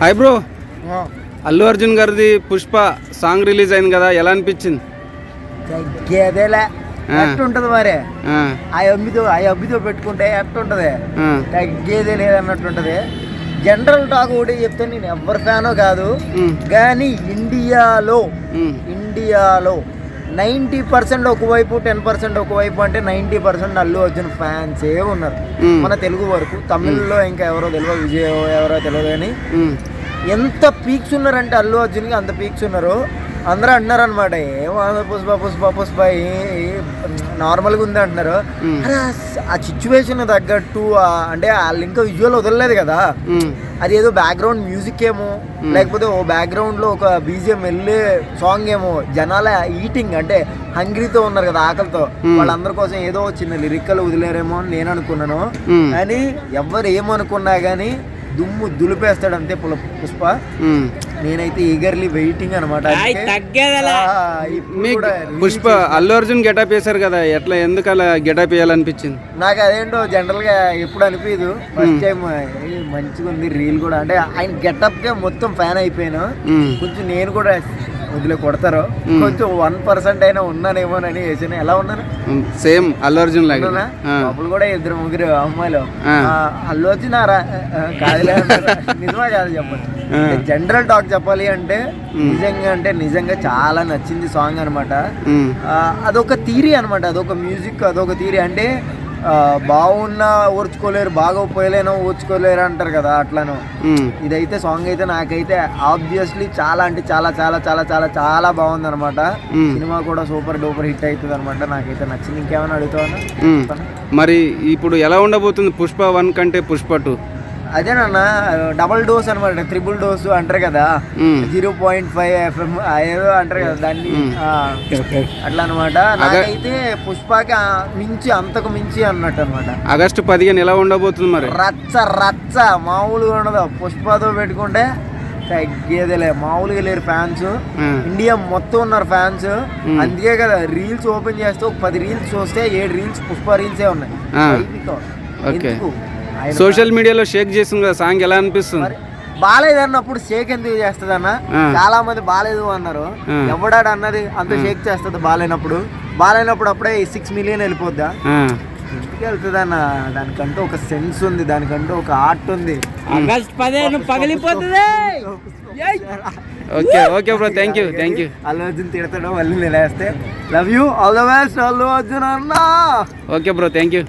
Hi bro Allu Arjun గారిది Pushpa song release అయింది కదా ఎలా అనిపించింది? తగ్గేదేలే ఆ. ఎట్టుంటది మరి? ఆ, అమ్మితో ఆ అమ్మితో పెట్టుకుంటే ఎట్టుంటది? తగ్గేదే లేదన్నట్టుంటది జనరల్ టాక్ ఒకటి చెప్తే నేను ఎవరి ఫ్యానో కాదు. కానీ ఇండియాలో ఇండియాలో నైంటీ పర్సెంట్ ఒకవైపు టెన్ పర్సెంట్ ఒకవైపు అంటే నైంటీ పర్సెంట్ అల్లు అర్జున్ ఫ్యాన్సే ఉన్నారు. ఉమ్, మన తెలుగు వరకు. తమిళ్ళో ఇంకా ఎవరో తెలియదు విజయ్ ఎవరో తెలియదు కానీ ఎంత పీక్స్ ఉన్నారంటే అల్లు అర్జున్కి అంత పీక్స్ ఉన్నారు. అందరూ అంటున్నారు అనమాట ఏమో పుష్ప పుష్ప పుష్ప నార్మల్గా ఉంది అంటున్నారు. ఆ సిచ్యువేషన్ తగ్గట్టు అంటే వాళ్ళు ఇంకా విజువల్ వదలలేదు కదా. అది ఏదో బ్యాక్గ్రౌండ్ మ్యూజిక్ ఏమో లేకపోతే ఓ బ్యాక్గ్రౌండ్లో ఒక బీజిఎం వెళ్ళే సాంగ్ ఏమో జనాల ఈటింగ్ అంటే హంగ్రీతో ఉన్నారు కదా ఆకలితో. వాళ్ళందరి కోసం ఏదో చిన్న లిరికల్ వదిలేరేమో అని నేను అనుకున్నాను. కానీ ఎవరు ఏమనుకున్నా కానీ దుమ్ము దులిపేస్తాడు అంతే పుల పుష్ప. నేనైతే ఈగర్లీ వెయిటింగ్ అనమాట మీకు పుష్ప అల్లు అర్జున్ గెటప్ వేశారు కదా ఎట్లా ఎందుకు అలా గెటప్ వేయాలనిపించింది నాకు అదేంటో జనరల్గా ఎప్పుడు అనిపించదు ఫస్ట్ టైం మంచిగా ఉంది రీల్ కూడా. అంటే ఆయన గెటప్ కే మొత్తం ఫ్యాన్ అయిపోయాను. కొంచెం నేను కూడా వదిలే కొడతారు. కొంచెం వన్ పర్సెంట్ అయినా ఉన్నానేమోనని వేసాను. ఎలా ఉన్నాను సేమ్ అల్లు అర్జున్ లాగా. బాబులు కూడా ఇద్దరు ముగ్గురు అమ్మాయిలు. అల్లు వచ్చినారా కాదులే. నిజమా కాదు చెప్పండి. జనరల్ టాక్ చెప్పాలి అంటే. నిజంగా అంటే నిజంగా చాలా నచ్చింది సాంగ్ అనమాట అదొక థీరీ అనమాట అదొక మ్యూజిక్ అదొక థీరీ అంటే బాగున్నా ఓర్చుకోలేరు బాగోపోయలేనో ఓర్చుకోలేరు అంటారు కదా అట్లాను. ఇదైతే సాంగ్ అయితే నాకైతే ఆబ్వియస్లీ చాలా అంటే చాలా చాలా చాలా చాలా చాలా బాగుంది అనమాట సినిమా కూడా సూపర్ డూపర్ హిట్ అవుతుంది అనమాట నాకైతే నచ్చింది. ఇంకేమైనా అడుగుతావా. మరి ఇప్పుడు ఎలా ఉండబోతుంది పుష్ప వన్ కంటే పుష్ప టూ? అదేనన్న డబల్ డోస్ అనమాట త్రిబుల్ డోస్ అంటారు కదా. జీరో పాయింట్ ఫైవ్ ఎఫ్ఎం ఏదో అంటారు కదా దాన్ని అట్లా అనమాట నాకైతే పుష్పకి మించి అంతకు మించి అన్నట్టు అనమాట ఆగస్టు పదిహేను ఎలా ఉండబోతుంది మరి? రచ్చ రచ్చ మామూలుగా ఉండదు. పుష్పతో పెట్టుకుంటే తగ్గేదేలే. మామూలుగా లేరు ఫ్యాన్స్. ఇండియా మొత్తం ఉన్నారు ఫ్యాన్స్. అందుకే కదా రీల్స్ ఓపెన్ చేస్తే ఒక పది రీల్స్ చూస్తే ఏడు రీల్స్ పుష్ప రీల్సే ఉన్నాయి. ఎందుకు? సోషల్ మీడియాలో షేక్ చేస్తుంది కదా సాంగ్ ఎలా అనిపిస్తుంది? బాలేదు అన్నప్పుడు షేక్ ఎందుకు చేస్తుంది అన్న. చాలా మంది బాలేదు అన్నారు. ఎవడాడు అన్నది అంత షేక్ చేస్తుంది బాలేనప్పుడు. బాలేనప్పుడు అప్పుడే సిక్స్ మిలియన్ వెళ్ళిపోద్దా? ఇంటికి వెళ్తుంది అన్న దానికంటూ ఒక సెన్స్ ఉంది దానికంటూ ఒక ఆర్ట్ ఉంది. ఆగస్ట్ పదిహేను పగిలిపోతుంది. Okay okay bro thank you thank you Allu Arjun తిడతాడు మళ్ళీ నిలేస్తే love you all the best Allu Arjun అన్నా. Okay bro thank you